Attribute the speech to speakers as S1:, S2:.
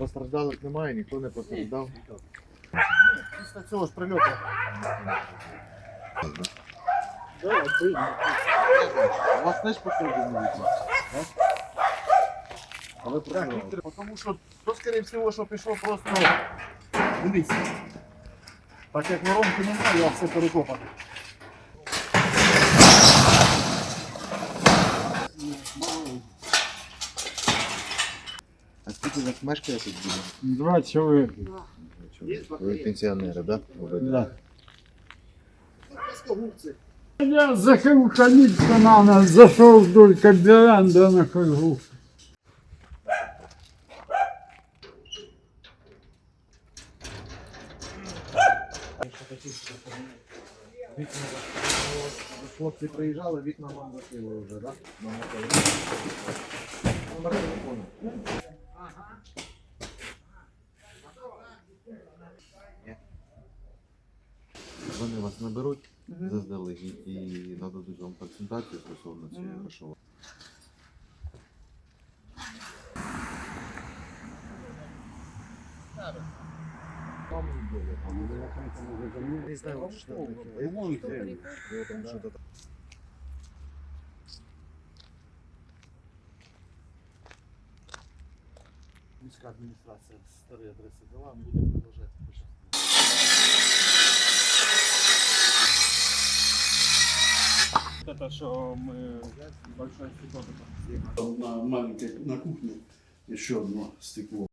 S1: Постраждалих немає, ніхто не постраждав. Після цього ж прильоту. У вас теж пошкоджені вікна? так? А ви? Тому що то, скоріше всього, що пішло просто. Дивіться. Так як воронки немає, а все перекопано. Скільки вас мешкає тут буде?
S2: Два чоловіки.
S1: Ви пенсіонери, так?
S2: Да. Я захотел ходить банана, зашел вдоль веранды на кругу.
S1: Хлопці приїжджали, вікна вам закрили вже, так? Номер телефону. Вони вас наберуть заздалегідь і нададуть вам консультацію стосовно цієї грошової. Не знаю, що таке. Міська адміністрація старі адреси дала, ми будемо продовжувати
S3: Это что мы большой стекло
S4: На маленькой на кухне еще одно стекло.